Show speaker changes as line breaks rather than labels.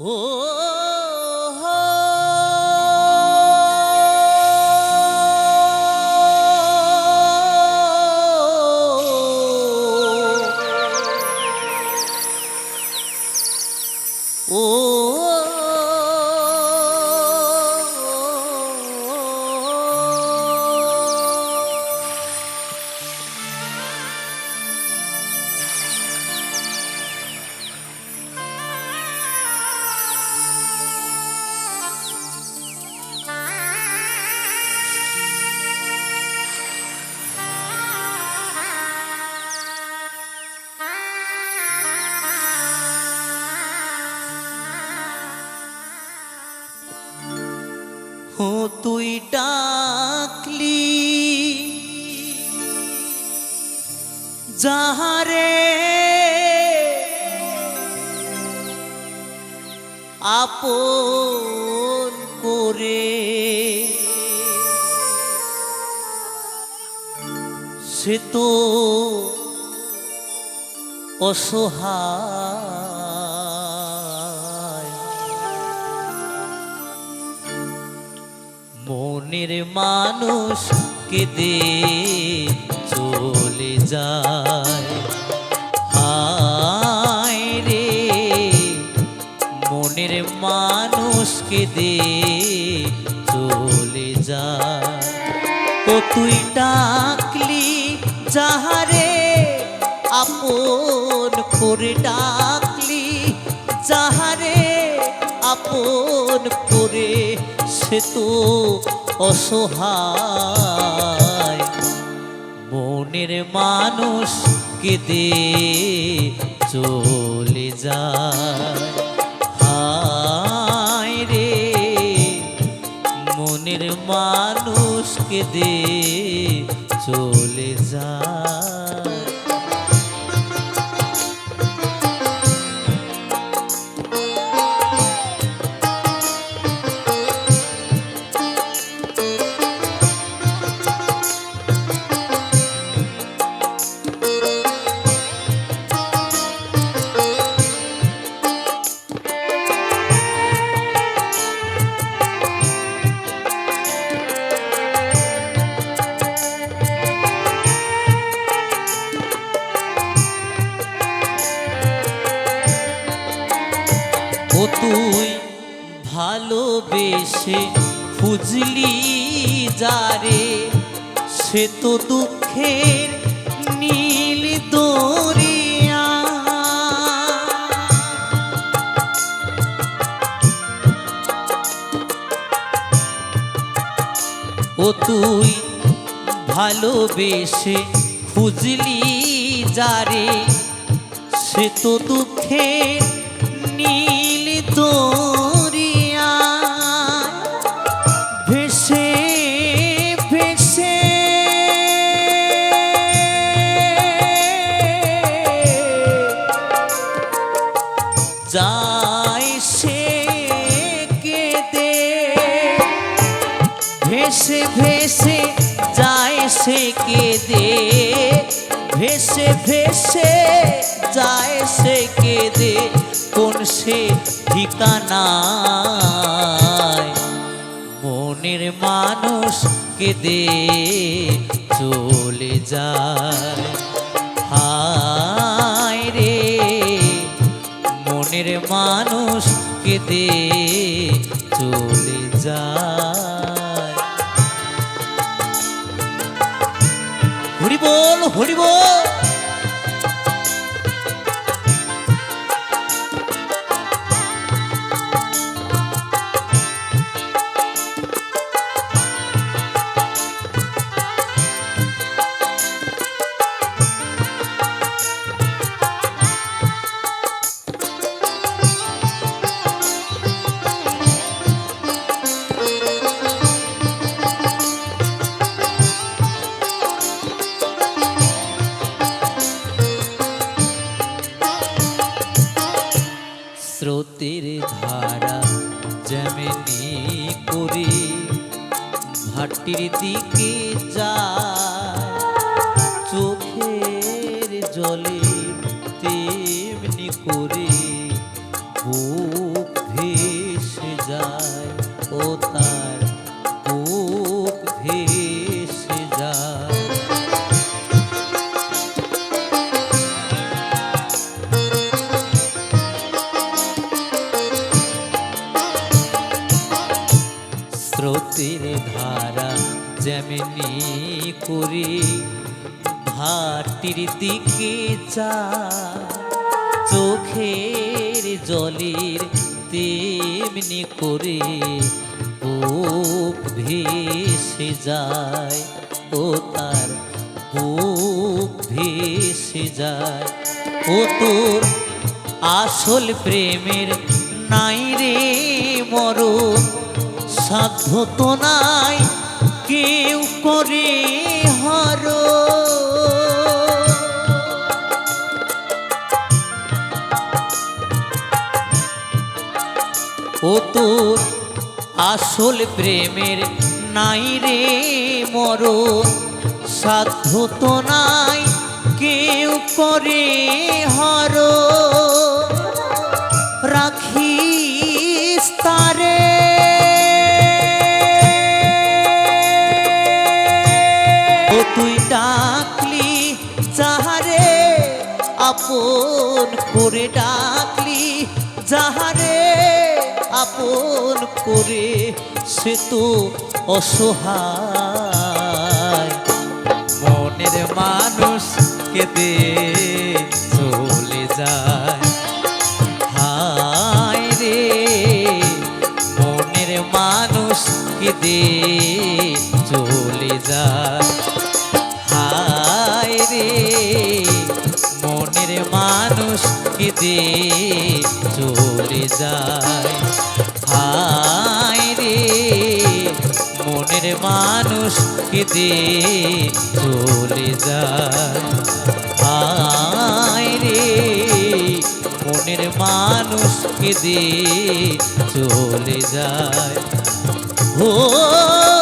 ও হো। ও আপন করে সে তো অসহায় মনের মানুষ কেঁদে চলে যায়। মনের মানুষ কেঁদে চলে যা। ও তুই ডাকলি যাহারে আপন করে ডাকলি যাহারে আপন করে সে তো অসহায়। মনের মানুষ কেঁদে চলে যায় মানুষ কেঁদে চলে যায় তুই ভালোবেসে খুঁজলি যারে? সে তো দুঃখের নীল দরিয়া। ও তুই ভালোবেসে খুঁজলি যারে? সে তো দুঃখের নীল দরিয়া ভেসে ভেসে। যায় সে কেঁদে। ভেসে ভেসে যায় সে কেঁদে। ভেসে ভেসে যায় সে কেঁদে, কোন সে ঠিকানায় মনের মানুষ কেঁদে চলে যায়। হায় রে, মনের মানুষ কেঁদে চলে যায়। হরি বল। ভাটির দিকে যায়। চোখের জলে ধারা যেমনি করি ভাটির দিকে চা চোখের জলের তেমনি করে বুক ভেসে যায় ও তার বুক ভেসে যায়। ও তোর আসল প্রেমের নাই রে মরণ সাধ্য তো নাই, কেউ করে হর। ও তোর আসল প্রেমের নাই রে মরণ সাধ্য তো নাই, কেউ করে হর। আপন করে ডাকলি, যাহারে আপন করে সে তো অসহায়। মনের মানুষ কেঁদে চলে যায়। হায় রে, মনের মানুষ কেঁদে চলে যায়। মনের মানুষ কেঁদে চলে যায়। হায় রে, মনের মানুষ কেঁদে চলে যায়। হায় রে, মনের মানুষ কেঁদে চলে যায়। ও